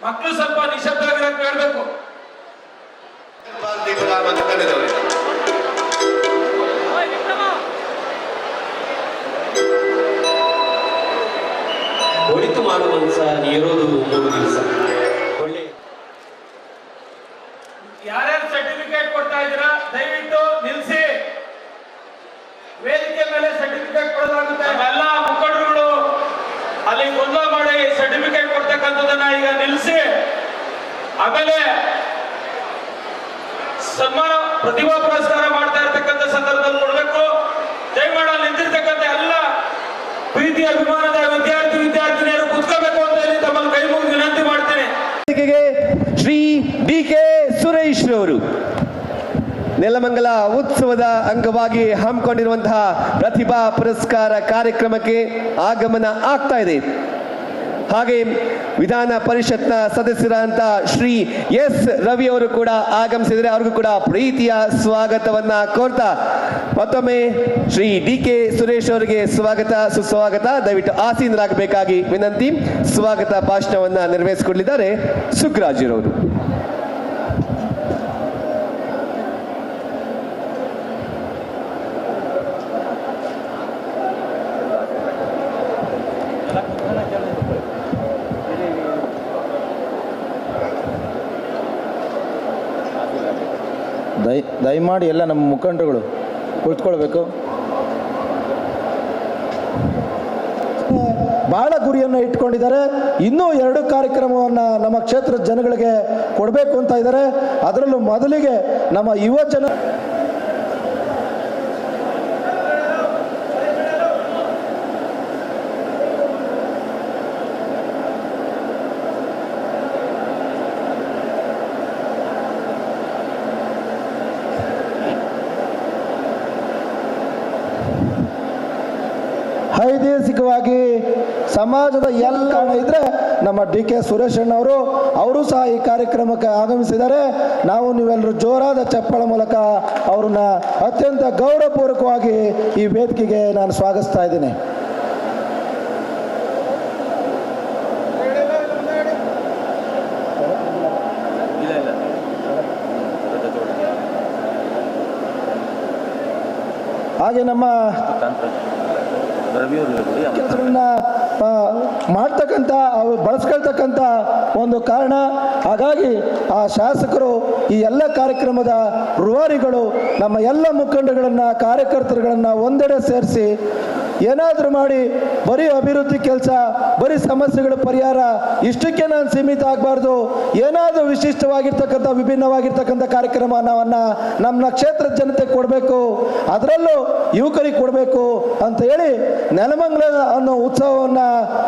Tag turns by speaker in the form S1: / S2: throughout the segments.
S1: ಮಕ್ಕಳು ಸ್ವಲ್ಪ ನಿಶಬ್ದವಾಗಿರಕ್ಕೆ ಹೇಳ್ಬೇಕು
S2: ಮತ್ತು ಕನ್ನಡದವರಿಗೆ
S3: ಒಳಿತು ಮಾಡುವಂತ ನೀರೋದು ಮೂರು ದಿವಸ ಒಳ್ಳೆ
S1: ಯಾರ್ಯಾರು ಸರ್ಟಿಫಿಕೇಟ್ ಕೊಡ್ತಾ ಇದ್ದೀರಾ ದಯವಿಟ್ಟು ನಿಲ್ಸಿ ವೇದಿಕೆ ಮೇಲೆ ಸರ್ಟಿಫಿಕೇಟ್ ಕೊಡಲಾಗುತ್ತೆ ಎಲ್ಲ ಮುಖಂಡರುಗಳು ಅಲ್ಲಿ ಗೊಂದಲ ಮಾಡಿ ಸರ್ಟಿಫಿಕೇಟ್ ಕೊಡ್ತಕ್ಕಂಥದ್ದನ್ನ ನಿಲ್ಲಿಸಿ ಆಮೇಲೆ ಸನ್ಮಾನ ಪ್ರತಿಭಾ ಪುರಸ್ಕಾರ ಮಾಡ್ತಾ ಇರ್ತಕ್ಕಂಥ ಸಂದರ್ಭದಲ್ಲಿ ಕೊಡಬೇಕು. ಅಲ್ಲಿ ನಿಂತಿರ್ತಕ್ಕಂಥ ಎಲ್ಲ ಪ್ರೀತಿ, ಅಭಿಮಾನದ ವಿದ್ಯಾರ್ಥಿ, ವಿದ್ಯಾರ್ಥಿನಿಯರು ಕುತ್ಕೋಬೇಕು ಅಂತ ಹೇಳಿ ತಮ್ಮಲ್ಲಿ ಕೈ ವಿನಂತಿ ಮಾಡ್ತೀನಿ.
S4: ಶ್ರೀ ಡಿ ಕೆ ಸುರೇಶ್ ರವರು. ನೆಲಮಂಗಲ ಉತ್ಸವದ ಅಂಗವಾಗಿ ಹಮ್ಮಿಕೊಂಡಿರುವಂತಹ ಪ್ರತಿಭಾ ಪುರಸ್ಕಾರ ಕಾರ್ಯಕ್ರಮಕ್ಕೆ ಆಗಮನ ಆಗ್ತಾ ಇದೆ. ಹಾಗೆ ವಿಧಾನ ಪರಿಷತ್ನ ಸದಸ್ಯರಾದಂತ ಶ್ರೀ ಎಸ್ ರವಿ ಅವರು ಕೂಡ ಆಗಮಿಸಿದರೆ ಅವ್ರಿಗೂ ಕೂಡ ಪ್ರೀತಿಯ ಸ್ವಾಗತವನ್ನ ಕೋರ್ತಾ ಮತ್ತೊಮ್ಮೆ ಶ್ರೀ ಡಿ ಕೆ ಸುರೇಶ್ ಅವರಿಗೆ ಸ್ವಾಗತ, ಸುಸ್ವಾಗತ. ದಯವಿಟ್ಟು ಆಸೀನರಾಗಬೇಕಾಗಿ ವಿನಂತಿ. ಸ್ವಾಗತ ಭಾಷಣವನ್ನ ನೆರವೇರಿಸಿಕೊಳ್ಳಿದ್ದಾರೆ ಸುಗ್ರಾಜರವರು.
S5: ದಯ, ದಯಮಾಡಿ ಎಲ್ಲ ನಮ್ಮ ಮುಖಂಡರುಗಳು ಕುಳಿತುಕೊಳ್ಬೇಕು. ಬಹಳ ಗುರಿಯನ್ನು ಇಟ್ಕೊಂಡಿದ್ದಾರೆ. ಇನ್ನೂ ಎರಡು ಕಾರ್ಯಕ್ರಮವನ್ನು ನಮ್ಮ ಕ್ಷೇತ್ರದ ಜನಗಳಿಗೆ ಕೊಡಬೇಕು ಅಂತ ಇದ್ದಾರೆ. ಅದರಲ್ಲೂ ಮೊದಲಿಗೆ ನಮ್ಮ ಯುವ ಜನ ಐದೇಸಿಕವಾಗಿ ಸಮಾಜದ ಎಲ್ಲ ಕಾರಣ ಇದ್ರೆ ನಮ್ಮ ಡಿ ಕೆ ಸುರೇಶ್ ಅಣ್ಣವರು, ಅವರು ಸಹ ಈ ಕಾರ್ಯಕ್ರಮಕ್ಕೆ ಆಗಮಿಸಿದ್ದಾರೆ. ನಾವು ನೀವೆಲ್ಲರೂ ಜೋರಾದ ಚಪ್ಪಳ ಮೂಲಕ ಅವ್ರನ್ನ ಅತ್ಯಂತ ಗೌರವಪೂರ್ವಕವಾಗಿ ಈ ವೇದಿಕೆಗೆ ನಾನು ಸ್ವಾಗತಿಸ್ತಾ ಇದ್ದೀನಿ. ಹಾಗೆ ನಮ್ಮ ಮಾಡ್ತಕ್ಕಂಥ ಅವ್ರು ಬಳಸ್ಕೊಳ್ತಕ್ಕಂಥ ಒಂದು ಕಾರಣ ಹಾಗಾಗಿ ಆ ಶಾಸಕರು ಈ ಎಲ್ಲ ಕಾರ್ಯಕ್ರಮದ ರುವಾರಿಗಳು ನಮ್ಮ ಎಲ್ಲ ಮುಖಂಡಗಳನ್ನು, ಕಾರ್ಯಕರ್ತರುಗಳನ್ನು ಒಂದೆಡೆ ಸೇರಿಸಿ ಏನಾದರೂ ಮಾಡಿ, ಬರೀ ಅಭಿವೃದ್ಧಿ ಕೆಲಸ, ಬರೀ ಸಮಸ್ಯೆಗಳ ಪರಿಹಾರ, ಇಷ್ಟಕ್ಕೆ ನಾನು ಸೀಮಿತ ಆಗಬಾರ್ದು, ಏನಾದರೂ ವಿಶಿಷ್ಟವಾಗಿರ್ತಕ್ಕಂಥ, ವಿಭಿನ್ನವಾಗಿರ್ತಕ್ಕಂಥ ಕಾರ್ಯಕ್ರಮವನ್ನು ನಮ್ಮ ಕ್ಷೇತ್ರದ ಜನತೆ ಕೊಡಬೇಕು, ಅದರಲ್ಲೂ ಯುವಕರಿಗೆ ಕೊಡಬೇಕು ಅಂತ ಹೇಳಿ ನೆಲಮಂಗಲ ಅನ್ನೋ ಉತ್ಸವವನ್ನು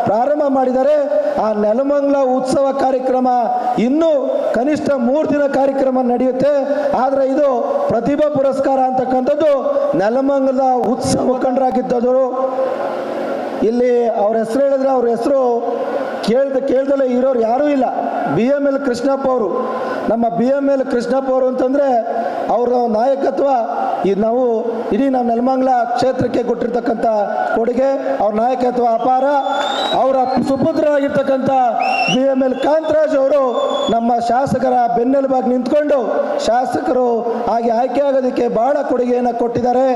S5: ಪ್ರಾರಂಭ ಮಾಡಿದರೆ, ಆ ನೆಲಮಂಗಲ ಉತ್ಸವ ಕಾರ್ಯಕ್ರಮ ಇನ್ನೂ ಕನಿಷ್ಠ ಮೂರು ದಿನ ಕಾರ್ಯಕ್ರಮ ನಡೆಯುತ್ತೆ. ಆದರೆ ಇದು ಪ್ರತಿಭಾ ಪುರಸ್ಕಾರ ಅಂತಕ್ಕಂಥದ್ದು ನೆಲಮಂಗಲದ ಉತ್ಸವ ಮುಖಂಡರಾಗಿದ್ದವರು. ಇಲ್ಲಿ ಅವ್ರ ಹೆಸರು ಹೇಳಿದ್ರೆ ಅವ್ರ ಹೆಸರು ಕೇಳ್ದ ಕೇಳ್ದಲ್ಲೇ ಇರೋರು ಯಾರೂ ಇಲ್ಲ. ಬಿ ಎಂ ಎಲ್ ಕೃಷ್ಣಪ್ಪ ಅವರು. ನಮ್ಮ ಬಿ ಎಂ ಎಲ್ ಕೃಷ್ಣಪ್ಪ ಅವರು ಅಂತಂದರೆ ಅವರ ನಾಯಕತ್ವ ಇದು ನಾವು ಇಡೀ ನಾವು ನೆಲಮಂಗಲ ಕ್ಷೇತ್ರಕ್ಕೆ ಕೊಟ್ಟಿರ್ತಕ್ಕಂಥ ಕೊಡುಗೆ, ಅವ್ರ ನಾಯಕತ್ವ ಅಪಾರ. ಅವರ ಸುಪುತ್ರರಾಗಿರ್ತಕ್ಕಂಥ ಬಿ ಎಂ ಎಲ್ ಕಾಂತರಾಜ್ ಅವರು ನಮ್ಮ ಶಾಸಕರ ಬೆನ್ನೆಲುಬಾಗಿ ನಿಂತ್ಕೊಂಡು ಶಾಸಕರು ಹಾಗೆ ಆಯ್ಕೆ ಆಗೋದಕ್ಕೆ ಬಹಳ ಕೊಡುಗೆಯನ್ನು ಕೊಟ್ಟಿದ್ದಾರೆ.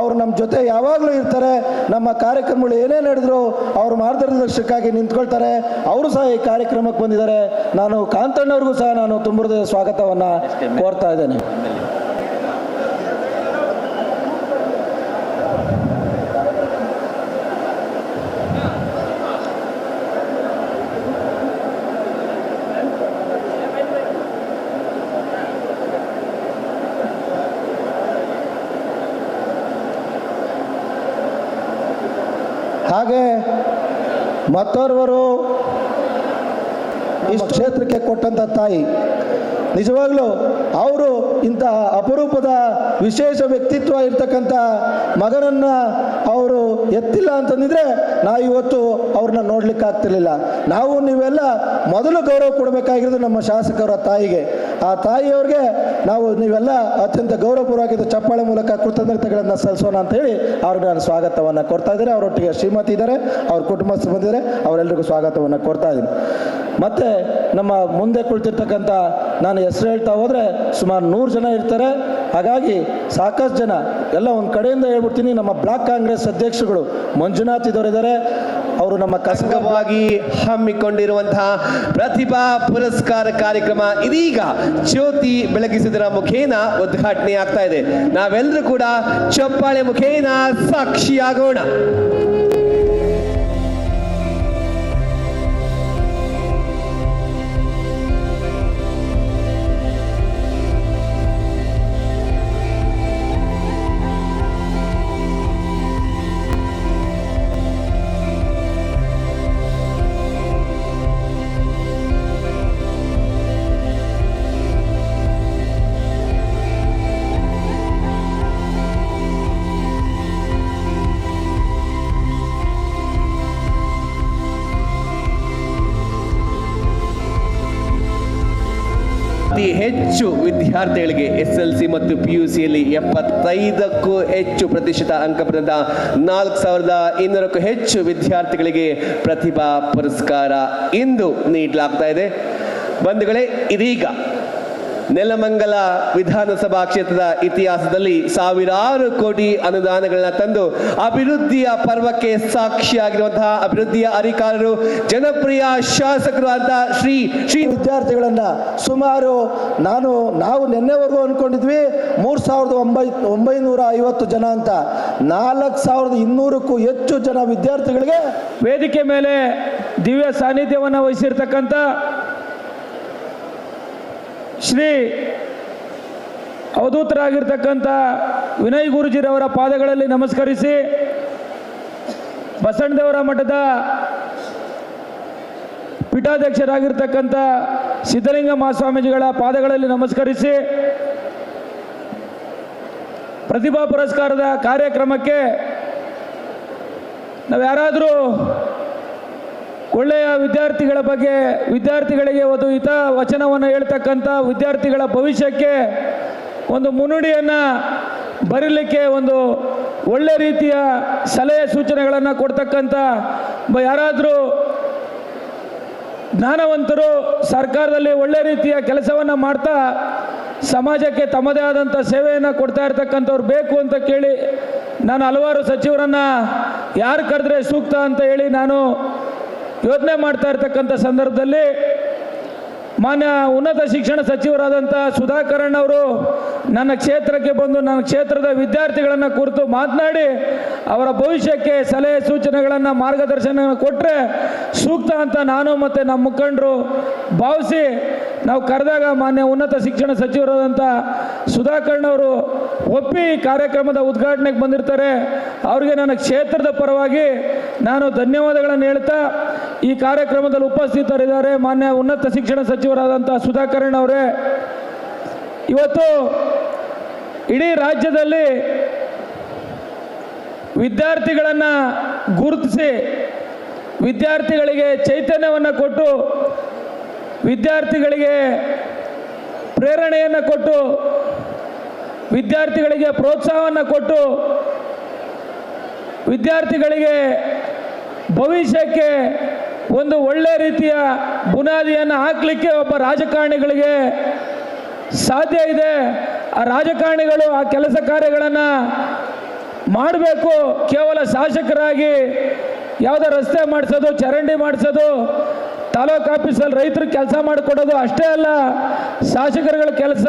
S5: ಅವರು ನಮ್ಮ ಜೊತೆ ಯಾವಾಗಲೂ ಇರ್ತಾರೆ. ನಮ್ಮ ಕಾರ್ಯಕ್ರಮಗಳು ಏನೇ ನಡೆದ್ರು ಅವರು ಮಾರ್ಗದರ್ಶಕಕ್ಕಾಗಿ ನಿಂತ್ಕೊಳ್ತಾರೆ. ಅವರು ಸಹ ಈ ಕಾರ್ಯಕ್ರಮಕ್ಕೆ ಬಂದಿದ್ದಾರೆ. ನಾನು ಕಾಂತಣ್ಣವ್ರಿಗೂ ಸಹ ನಾನು ತುಂಬ ಸ್ವಾಗತವನ್ನು ಕೋರ್ತಾ ಇದ್ದೇನೆ. ಹಾಗೆ ಮತ್ತೋರ್ವರು ಈ ಕ್ಷೇತ್ರಕ್ಕೆ ಕೊಟ್ಟಂಥ ತಾಯಿ. ನಿಜವಾಗ್ಲೂ ಅವರು ಇಂತಹ ಅಪರೂಪದ ವಿಶೇಷ ವ್ಯಕ್ತಿತ್ವ ಇರ್ತಕ್ಕಂಥ ಮಗನನ್ನು ಅವರು ಎತ್ತಿಲ್ಲ ಅಂತಂದಿದ್ರೆ ನಾ ಇವತ್ತು ಅವ್ರನ್ನ ನೋಡ್ಲಿಕ್ಕೆ ಆಗ್ತಿರ್ಲಿಲ್ಲ ನಾವು ನೀವೆಲ್ಲ ಮೊದಲು ಗೌರವ ಕೊಡಬೇಕಾಗಿರೋದು ನಮ್ಮ ಶಾಸಕರ ತಾಯಿಗೆ. ಆ ತಾಯಿಯವ್ರಿಗೆ ನಾವು ನೀವೆಲ್ಲ ಅತ್ಯಂತ ಗೌರವಪೂರ್ವಕ ಚಪ್ಪಾಳೆ ಮೂಲಕ ಕೃತಜ್ಞತೆಗಳನ್ನು ಸಲ್ಲಿಸೋಣ ಅಂತ ಹೇಳಿ ಅವ್ರಿಗೆ ನಾನು ಸ್ವಾಗತವನ್ನು ಕೊಡ್ತಾ ಇದ್ದಾರೆ ಅವರೊಟ್ಟಿಗೆ ಶ್ರೀಮತಿ ಇದ್ದಾರೆ, ಅವ್ರ ಕುಟುಂಬಸ್ಥರು ಬಂದಿದ್ದಾರೆ ಅವರೆಲ್ಲರಿಗೂ ಸ್ವಾಗತವನ್ನು ಕೊಡ್ತಾ ಇದ್ದೀನಿ. ಮತ್ತು ನಮ್ಮ ಮುಂದೆ ಕುಳಿತಿರ್ತಕ್ಕಂಥ ನಾನು ಹೆಸರು ಹೇಳ್ತಾ ಹೋದರೆ ಸುಮಾರು ನೂರು ಜನ ಇರ್ತಾರೆ. ಹಾಗಾಗಿ ಸಾಕಷ್ಟು ಜನ ಎಲ್ಲ ಒಂದು ಕಡೆಯಿಂದ ಹೇಳ್ಬಿಡ್ತೀನಿ. ನಮ್ಮ ಬ್ಲಾಕ್ ಕಾಂಗ್ರೆಸ್ ಅಧ್ಯಕ್ಷಗಳು ಮಂಜುನಾಥ್ ಇದ್ದಾರೆ ಅವರು ನಮ್ಮ
S4: ಕಸಕವಾಗಿ ಹಮ್ಮಿಕೊಂಡಿರುವಂತಹ ಪ್ರತಿಭಾ ಪುರಸ್ಕಾರ ಕಾರ್ಯಕ್ರಮ ಇದೀಗ ಜ್ಯೋತಿ ಬೆಳಗಿಸಿದರ ಮುಖೇನ ಉದ್ಘಾಟನೆ ಆಗ್ತಾ ಇದೆ. ನಾವೆಲ್ಲರೂ ಕೂಡ ಚಪ್ಪಾಳೆ ಮುಖೇನ ಸಾಕ್ಷಿಯಾಗೋಣ. ಹೆಚ್ಚು ವಿದ್ಯಾರ್ಥಿಗಳಿಗೆ ಎಸ್ ಎಲ್ ಸಿ ಮತ್ತು ಪಿ ಯು ಸಿಯಲ್ಲಿ ಎಪ್ಪತ್ತೈದಕ್ಕೂ ಹೆಚ್ಚು ಪ್ರತಿಶತ ಅಂಕ ಪಡೆದ ನಾಲ್ಕು ಸಾವಿರದ ಇನ್ನೂರಕ್ಕೂ ಹೆಚ್ಚು ವಿದ್ಯಾರ್ಥಿಗಳಿಗೆ ಪ್ರತಿಭಾ ಪುರಸ್ಕಾರ ಇಂದು ನೀಡಲಾಗ್ತಾ ಇದೆ. ಬಂಧುಗಳೇ, ಇದೀಗ ನೆಲಮಂಗಲ ವಿಧಾನಸಭಾ ಕ್ಷೇತ್ರದ ಇತಿಹಾಸದಲ್ಲಿ ಸಾವಿರಾರು ಕೋಟಿ ಅನುದಾನಗಳನ್ನ ತಂದು ಅಭಿವೃದ್ಧಿಯ ಪರ್ವಕ್ಕೆ ಸಾಕ್ಷಿಯಾಗಿರುವಂತಹ ಅಭಿವೃದ್ಧಿಯ ಅಧಿಕಾರರು ಜನಪ್ರಿಯ ಶಾಸಕರು ಅಂತ ಶ್ರೀ ಶ್ರೀ
S5: ವಿದ್ಯಾರ್ಥಿಗಳನ್ನು ಸುಮಾರು ನಾನು ನಾವು ನಿನ್ನೆವರೆಗೂ ಅನ್ಕೊಂಡಿದ್ವಿ ಮೂರ್ ಸಾವಿರದ ಒಂಬೈ ಒಂಬೈನೂರ ಐವತ್ತು ಜನ ಅಂತ. ನಾಲ್ಕು ಸಾವಿರದ ಇನ್ನೂರಕ್ಕೂ ಹೆಚ್ಚು ಜನ ವಿದ್ಯಾರ್ಥಿಗಳಿಗೆ
S1: ವೇದಿಕೆ ಮೇಲೆ ದಿವ್ಯ ಸಾನ್ನಿಧ್ಯವನ್ನು ವಹಿಸಿರ್ತಕ್ಕಂಥ ಶ್ರೀ ಅವಧೂತರಾಗಿರ್ತಕ್ಕಂಥ ವಿನಯ್ ಗುರುಜಿರವರ ಪಾದಗಳಲ್ಲಿ ನಮಸ್ಕರಿಸಿ ಬಸಣ್ಣದೇವರ ಮಠದ ಪೀಠಾಧ್ಯಕ್ಷರಾಗಿರ್ತಕ್ಕಂಥ ಸಿದ್ಧಲಿಂಗ ಮಹಾಸ್ವಾಮೀಜಿಗಳ ಪಾದಗಳಲ್ಲಿ ನಮಸ್ಕರಿಸಿ ಪ್ರತಿಭಾ ಪುರಸ್ಕಾರದ ಕಾರ್ಯಕ್ರಮಕ್ಕೆ ನಾವು ಯಾರಾದರೂ ಒಳ್ಳೆಯ ವಿದ್ಯಾರ್ಥಿಗಳ ಬಗ್ಗೆ ವಿದ್ಯಾರ್ಥಿಗಳಿಗೆ ಒಂದು ಹಿತ ವಚನವನ್ನು ಹೇಳ್ತಕ್ಕಂಥ ವಿದ್ಯಾರ್ಥಿಗಳ ಭವಿಷ್ಯಕ್ಕೆ ಒಂದು ಮುನ್ನುಡಿಯನ್ನು ಬರೀಲಿಕ್ಕೆ ಒಂದು ಒಳ್ಳೆ ರೀತಿಯ ಸಲಹೆ ಸೂಚನೆಗಳನ್ನು ಕೊಡ್ತಕ್ಕಂಥ ಯಾರಾದರೂ ಜ್ಞಾನವಂತರು ಸರ್ಕಾರದಲ್ಲಿ ಒಳ್ಳೆ ರೀತಿಯ ಕೆಲಸವನ್ನು ಮಾಡ್ತಾ ಸಮಾಜಕ್ಕೆ ತಮ್ಮದೇ ಆದಂಥ ಸೇವೆಯನ್ನು ಕೊಡ್ತಾ ಇರ್ತಕ್ಕಂಥವ್ರು ಬೇಕು ಅಂತ ಕೇಳಿ ನಾನು ಹಲವಾರು ಸಚಿವರನ್ನು ಯಾರು ಕರೆದ್ರೆ ಸೂಕ್ತ ಅಂತ ಹೇಳಿ ನಾನು ಯೋಚನೆ ಮಾಡ್ತಾ ಇರ್ತಕ್ಕಂಥ ಸಂದರ್ಭದಲ್ಲಿ ಮಾನ್ಯ ಉನ್ನತ ಶಿಕ್ಷಣ ಸಚಿವರಾದಂಥ ಸುಧಾಕರಣ್ ಅವರು ನನ್ನ ಕ್ಷೇತ್ರಕ್ಕೆ ಬಂದು ನನ್ನ ಕ್ಷೇತ್ರದ ವಿದ್ಯಾರ್ಥಿಗಳನ್ನು ಕುರಿತು ಮಾತನಾಡಿ ಅವರ ಭವಿಷ್ಯಕ್ಕೆ ಸಲಹೆ ಸೂಚನೆಗಳನ್ನು ಮಾರ್ಗದರ್ಶನ ಕೊಟ್ಟರೆ ಸೂಕ್ತ ಅಂತ ನಾನು ಮತ್ತು ನಮ್ಮ ಮುಖಂಡರು ಭಾವಿಸಿ ನಾವು ಕರೆದಾಗ ಮಾನ್ಯ ಉನ್ನತ ಶಿಕ್ಷಣ ಸಚಿವರಾದಂಥ ಸುಧಾಕರ್ಣ್ ಅವರು ಒಪ್ಪಿ ಕಾರ್ಯಕ್ರಮದ ಉದ್ಘಾಟನೆಗೆ ಬಂದಿರ್ತಾರೆ. ಅವರಿಗೆ ನನ್ನ ಕ್ಷೇತ್ರದ ಪರವಾಗಿ ನಾನು ಧನ್ಯವಾದಗಳನ್ನು ಹೇಳ್ತಾ ಈ ಕಾರ್ಯಕ್ರಮದಲ್ಲಿ ಉಪಸ್ಥಿತರಿದ್ದಾರೆ ಮಾನ್ಯ ಉನ್ನತ ಶಿಕ್ಷಣ ಸಚಿವರಾದಂಥ ಸುಧಾಕರ್ಣ ಅವರೇ. ಇವತ್ತು ಇಡೀ ರಾಜ್ಯದಲ್ಲಿ ವಿದ್ಯಾರ್ಥಿಗಳನ್ನು ಗುರುತಿಸಿ ವಿದ್ಯಾರ್ಥಿಗಳಿಗೆ ಚೈತನ್ಯವನ್ನು ಕೊಟ್ಟು ವಿದ್ಯಾರ್ಥಿಗಳಿಗೆ ಪ್ರೇರಣೆಯನ್ನು ಕೊಟ್ಟು ವಿದ್ಯಾರ್ಥಿಗಳಿಗೆ ಪ್ರೋತ್ಸಾಹವನ್ನು ಕೊಟ್ಟು ವಿದ್ಯಾರ್ಥಿಗಳಿಗೆ ಭವಿಷ್ಯಕ್ಕೆ ಒಂದು ಒಳ್ಳೆ ರೀತಿಯ ಬುನಾದಿಯನ್ನು ಹಾಕಲಿಕ್ಕೆ ಒಬ್ಬ ರಾಜಕಾರಣಿಗಳಿಗೆ ಸಾಧ್ಯ ಇದೆ. ಆ ರಾಜಕಾರಣಿಗಳು ಆ ಕೆಲಸ ಕಾರ್ಯಗಳನ್ನು ಮಾಡಬೇಕು. ಕೇವಲ ಶಾಸಕರಾಗಿ ಯಾವುದೋ ರಸ್ತೆ ಮಾಡಿಸೋದು, ಚರಂಡಿ ಮಾಡಿಸೋದು, ತಾಲೂಕು ಆಫೀಸಲ್ಲಿ ರೈತರು ಕೆಲಸ ಮಾಡಿಕೊಡೋದು ಅಷ್ಟೇ ಅಲ್ಲ. ಶಾಸಕರುಗಳ ಕೆಲಸ,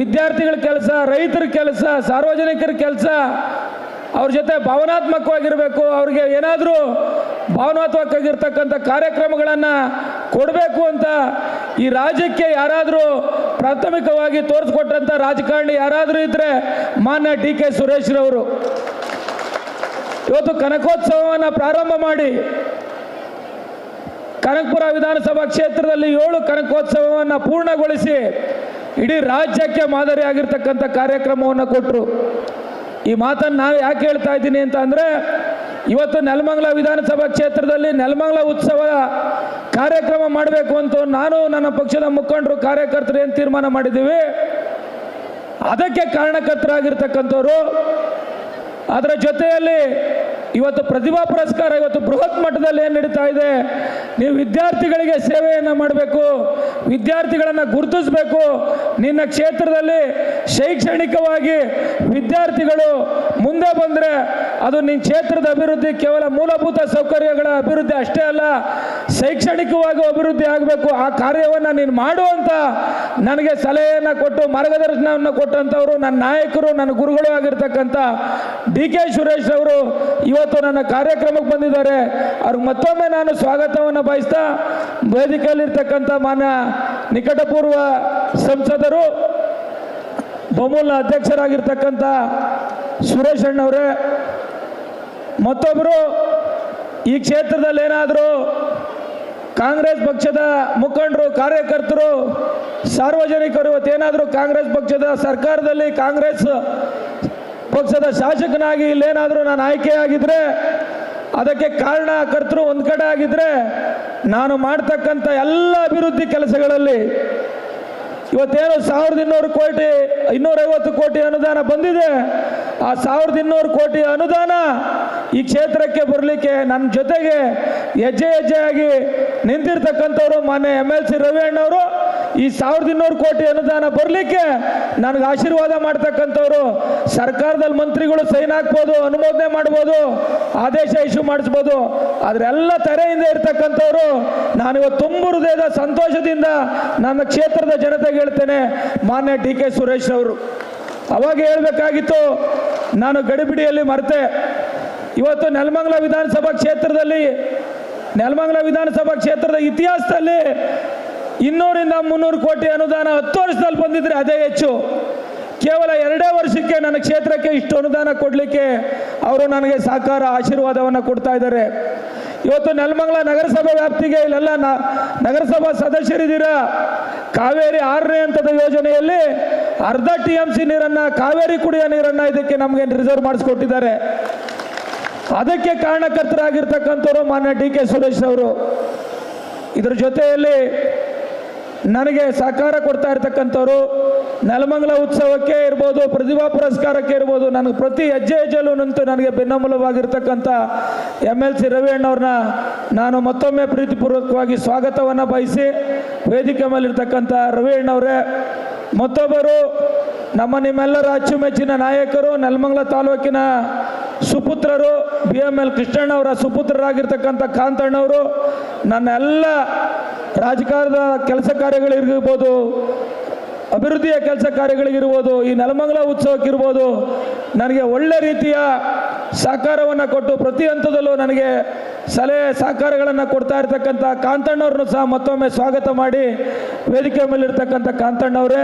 S1: ವಿದ್ಯಾರ್ಥಿಗಳ ಕೆಲಸ, ರೈತರ ಕೆಲಸ, ಸಾರ್ವಜನಿಕರ ಕೆಲಸ, ಅವ್ರ ಜೊತೆ ಭಾವನಾತ್ಮಕವಾಗಿರಬೇಕು. ಅವ್ರಿಗೆ ಏನಾದರೂ ಭಾವನಾತ್ಮಕವಾಗಿರ್ತಕ್ಕಂಥ ಕಾರ್ಯಕ್ರಮಗಳನ್ನು ಕೊಡಬೇಕು ಅಂತ ಈ ರಾಜ್ಯಕ್ಕೆ ಯಾರಾದರೂ ಪ್ರಾಥಮಿಕವಾಗಿ ತೋರಿಸ್ಕೊಟ್ಟಂಥ ರಾಜಕಾರಣಿ ಯಾರಾದರೂ ಇದ್ದರೆ ಮಾನ್ಯ ಡಿ ಕೆ ಸುರೇಶ್ರವರು ಇವತ್ತು ಕನಕೋತ್ಸವವನ್ನು ಪ್ರಾರಂಭ ಮಾಡಿ ಕನಕಪುರ ವಿಧಾನಸಭಾ ಕ್ಷೇತ್ರದಲ್ಲಿ ಏಳು ಕನಕೋತ್ಸವವನ್ನು ಪೂರ್ಣಗೊಳಿಸಿ ಇಡೀ ರಾಜ್ಯಕ್ಕೆ ಮಾದರಿಯಾಗಿರ್ತಕ್ಕಂಥ ಕಾರ್ಯಕ್ರಮವನ್ನು ಕೊಟ್ಟರು ಈ ಮಾತನ್ನು ನಾವು ಯಾಕೆ ಹೇಳ್ತಾ ಇದ್ದೀನಿ ಅಂತ ಅಂದರೆ ಇವತ್ತು ನೆಲಮಂಗಲ ವಿಧಾನಸಭಾ ಕ್ಷೇತ್ರದಲ್ಲಿ ನೆಲಮಂಗಲ ಉತ್ಸವ ಕಾರ್ಯಕ್ರಮ ಮಾಡಬೇಕು ಅಂತ ನಾನು ನನ್ನ ಪಕ್ಷದ ಮುಖಂಡರು, ಕಾರ್ಯಕರ್ತರು ಏನು ತೀರ್ಮಾನ ಮಾಡಿದ್ದೀವಿ? ಅದಕ್ಕೆ ಕಾರಣಕರ್ತರಾಗಿರ್ತಕ್ಕಂಥವ್ರು, ಅದರ ಜೊತೆಯಲ್ಲಿ ಇವತ್ತು ಪ್ರತಿಭಾ ಪುರಸ್ಕಾರ ಇವತ್ತು ಬೃಹತ್ ಮಟ್ಟದಲ್ಲಿ ಏನು ನಡೀತಾ ಇದೆ? ನೀವು ವಿದ್ಯಾರ್ಥಿಗಳಿಗೆ ಸೇವೆಯನ್ನು ಮಾಡಬೇಕು, ವಿದ್ಯಾರ್ಥಿಗಳನ್ನು ಗುರುತಿಸಬೇಕು. ನಿನ್ನ ಕ್ಷೇತ್ರದಲ್ಲಿ ಶೈಕ್ಷಣಿಕವಾಗಿ ವಿದ್ಯಾರ್ಥಿಗಳು ಮುಂದೆ ಬಂದರೆ ಅದು ನಿನ್ನ ಕ್ಷೇತ್ರದ ಅಭಿವೃದ್ಧಿ ಕೇವಲ ಮೂಲಭೂತ ಸೌಕರ್ಯಗಳ ಅಭಿವೃದ್ಧಿ ಅಷ್ಟೇ ಅಲ್ಲ, ಶೈಕ್ಷಣಿಕವಾಗಿ ಅಭಿವೃದ್ಧಿ ಆಗಬೇಕು. ಆ ಕಾರ್ಯವನ್ನು ನೀನು ಮಾಡುವಂತ ನನಗೆ ಸಲಹೆಯನ್ನು ಕೊಟ್ಟು, ಮಾರ್ಗದರ್ಶನವನ್ನು ಕೊಟ್ಟಂಥವರು ನನ್ನ ನಾಯಕರು, ನನ್ನ ಗುರುಗಳು ಆಗಿರ್ತಕ್ಕಂಥ ಡಿ ಕೆ ಸುರೇಶ್ ಅವರು ಇವತ್ತು ನನ್ನ ಕಾರ್ಯಕ್ರಮಕ್ಕೆ ಬಂದಿದ್ದಾರೆ. ಅವ್ರಿಗೆ ಮತ್ತೊಮ್ಮೆ ನಾನು ಸ್ವಾಗತವನ್ನು ಬಯಸ್ತಾ ವೇದಿಕೆಯಲ್ಲಿರ್ತಕ್ಕಂಥ ಮಾನ್ಯ ನಿಕಟಪೂರ್ವ ಸಂಸದರು ಬೊಮ್ಮೂಲ್ನ ಅಧ್ಯಕ್ಷರಾಗಿರ್ತಕ್ಕಂಥ ಸುರೇಶ್ ಅಣ್ಣವರೇ ಮತ್ತೊಬ್ಬರು ಈ ಕ್ಷೇತ್ರದಲ್ಲಿ ಏನಾದರೂ ಕಾಂಗ್ರೆಸ್ ಪಕ್ಷದ ಮುಖಂಡರು, ಕಾರ್ಯಕರ್ತರು, ಸಾರ್ವಜನಿಕರು ಇವತ್ತೇನಾದರೂ ಕಾಂಗ್ರೆಸ್ ಪಕ್ಷದ ಸರ್ಕಾರದಲ್ಲಿ ಕಾಂಗ್ರೆಸ್ ಪಕ್ಷದ ಶಾಸಕನಾಗಿ ಇಲ್ಲೇನಾದರೂ ನಾನು ಆಯ್ಕೆಯಾಗಿದ್ದರೆ ಅದಕ್ಕೆ ಕಾರಣಕರ್ತರು ಒಂದು ಕಡೆ ಆಗಿದ್ರೆ, ನಾನು ಮಾಡ್ತಕ್ಕಂಥ ಎಲ್ಲ ಅಭಿವೃದ್ಧಿ ಕೆಲಸಗಳಲ್ಲಿ ಇವತ್ತೇನು ಸಾವಿರದ ಇನ್ನೂರು ಕೋಟಿ, ಇನ್ನೂರೈವತ್ತು ಕೋಟಿ ಅನುದಾನ ಬಂದಿದೆ. ಆ ಸಾವಿರದ ಇನ್ನೂರು ಕೋಟಿ ಅನುದಾನ ಈ ಕ್ಷೇತ್ರಕ್ಕೆ ಬರಲಿಕ್ಕೆ ನನ್ನ ಜೊತೆಗೆ ಹೆಜ್ಜೆ ಹೆಜ್ಜೆಯಾಗಿ ನಿಂತಿರ್ತಕ್ಕಂಥವ್ರು ಮಾನ್ಯ ಎಂ ಎಲ್ ಸಿ ರವಿ ಅಣ್ಣವರು ಈ ಸಾವಿರದ ಇನ್ನೂರು ಕೋಟಿ ಅನುದಾನ ಬರಲಿಕ್ಕೆ ನನಗೆ ಆಶೀರ್ವಾದ ಮಾಡ್ತಕ್ಕಂಥವ್ರು, ಸರ್ಕಾರದಲ್ಲಿ ಮಂತ್ರಿಗಳು ಸೈನ್ ಹಾಕ್ಬೋದು, ಅನುಮೋದನೆ ಮಾಡ್ಬೋದು, ಆದೇಶ ಇಶ್ಯೂ ಮಾಡಿಸ್ಬೋದು ಅದರೆಲ್ಲ ತರೆಯಿಂದ ಇರ್ತಕ್ಕಂಥವ್ರು ನಾನು ಇವತ್ತು ತುಂಬ ಹೃದಯದ ಸಂತೋಷದಿಂದ ನನ್ನ ಕ್ಷೇತ್ರದ ಜನತೆಗೆ ಹೇಳ್ತೇನೆ, ಮಾನ್ಯ ಡಿ ಕೆ ಸುರೇಶ್ ಅವರು. ಅವಾಗ ಹೇಳಬೇಕಾಗಿತ್ತು, ನಾನು ಗಡಿಬಿಡಿಯಲ್ಲಿ ಮರೆತೆ. ಇವತ್ತು ನೆಲಮಂಗಲ ವಿಧಾನಸಭಾ ಕ್ಷೇತ್ರದಲ್ಲಿ, ನೆಲಮಂಗಲ ವಿಧಾನಸಭಾ ಕ್ಷೇತ್ರದ ಇತಿಹಾಸದಲ್ಲಿ ಇನ್ನೂರಿಂದ ಮುನ್ನೂರು ಕೋಟಿ ಅನುದಾನ ಹತ್ತು ವರ್ಷದಲ್ಲಿ ಬಂದಿದ್ರೆ ಅದೇ ಹೆಚ್ಚು. ಕೇವಲ ಎರಡೇ ವರ್ಷಕ್ಕೆ ನನ್ನ ಕ್ಷೇತ್ರಕ್ಕೆ ಇಷ್ಟು ಅನುದಾನ ಕೊಡಲಿಕ್ಕೆ ಅವರು ನನಗೆ ಸಾಕಾರ ಆಶೀರ್ವಾದವನ್ನು ಕೊಡ್ತಾ ಇದ್ದಾರೆ. ಇವತ್ತು ನೆಲಮಂಗಲ ನಗರಸಭೆ ವ್ಯಾಪ್ತಿಗೆ ಇಲ್ಲೆಲ್ಲ ನಗರಸಭಾ ಸದಸ್ಯರಿದ್ದೀರಾ? ಕಾವೇರಿ ಆರನೇ ಹಂತದ ಯೋಜನೆಯಲ್ಲಿ ಅರ್ಧ ಟಿ ಎಂ ಸಿ ನೀರನ್ನು, ಕಾವೇರಿ ಕುಡಿಯ ನೀರನ್ನು ಇದಕ್ಕೆ ನಮಗೆ ರಿಸರ್ವ್ ಮಾಡಿಸ್ಕೊಟ್ಟಿದ್ದಾರೆ. ಅದಕ್ಕೆ ಕಾರಣಕರ್ತರಾಗಿರ್ತಕ್ಕಂಥವ್ರು ಮಾನ್ಯ ಡಿ ಕೆ ಸುರೇಶ್ ಅವರು. ಇದರ ಜೊತೆಯಲ್ಲಿ ನನಗೆ ಸಹಕಾರ ಕೊಡ್ತಾ ಇರ್ತಕ್ಕಂಥವ್ರು, ನೆಲಮಂಗಲ ಉತ್ಸವಕ್ಕೆ ಇರ್ಬೋದು, ಪ್ರತಿಭಾ ಪುರಸ್ಕಾರಕ್ಕೆ ಇರ್ಬೋದು, ನನಗೆ ಪ್ರತಿ ಹೆಜ್ಜೆ ಹೆಜ್ಜೆಲ್ಲೂ ನಿಂತು ನನಗೆ ಭಿನ್ನಮೂಲವಾಗಿರ್ತಕ್ಕಂಥ ಎಂ ಎಲ್ ಸಿ ರವಿ ಅಣ್ಣವ್ರನ್ನ ನಾನು ಮತ್ತೊಮ್ಮೆ ಪ್ರೀತಿಪೂರ್ವಕವಾಗಿ ಸ್ವಾಗತವನ್ನು ಬಯಸಿ ವೇದಿಕೆ ಮೇಲಿರ್ತಕ್ಕಂಥ ರವಿ ಅಣ್ಣವರೇ ಮತ್ತೊಬ್ಬರು ನಮ್ಮ ನಿಮ್ಮೆಲ್ಲರ ಅಚ್ಚುಮೆಚ್ಚಿನ ನಾಯಕರು, ನೆಲಮಂಗಲ ತಾಲೂಕಿನ ಸುಪುತ್ರರು, ಬಿ ಎಂ ಎಲ್ ಕೃಷ್ಣಣ್ಣವರ ಸುಪುತ್ರರಾಗಿರ್ತಕ್ಕಂಥ ಕಾಂತಣ್ಣವರು ನನ್ನ ಎಲ್ಲ ರಾಜಕಾರಣದ ಕೆಲಸ ಕಾರ್ಯಗಳಿರ್ಬೋದು ಅಭಿವೃದ್ಧಿಯ ಕೆಲಸ ಕಾರ್ಯಗಳಿಗಿರ್ಬೋದು, ಈ ನೆಲಮಂಗಲ ಉತ್ಸವಕ್ಕಿರ್ಬೋದು, ನನಗೆ ಒಳ್ಳೆ ರೀತಿಯ ಸಹಕಾರವನ್ನು ಕೊಟ್ಟು ಪ್ರತಿ ಹಂತದಲ್ಲೂ ನನಗೆ ಸಲಹೆ ಸಹಕಾರಗಳನ್ನು ಕೊಡ್ತಾ ಇರ್ತಕ್ಕಂಥ ಕಾಂತಣ್ಣವ್ರನ್ನೂ ಸಹ ಮತ್ತೊಮ್ಮೆ ಸ್ವಾಗತ ಮಾಡಿ, ವೇದಿಕೆ ಮೇಲಿರ್ತಕ್ಕಂಥ ಕಾಂತಣ್ಣವರೇ.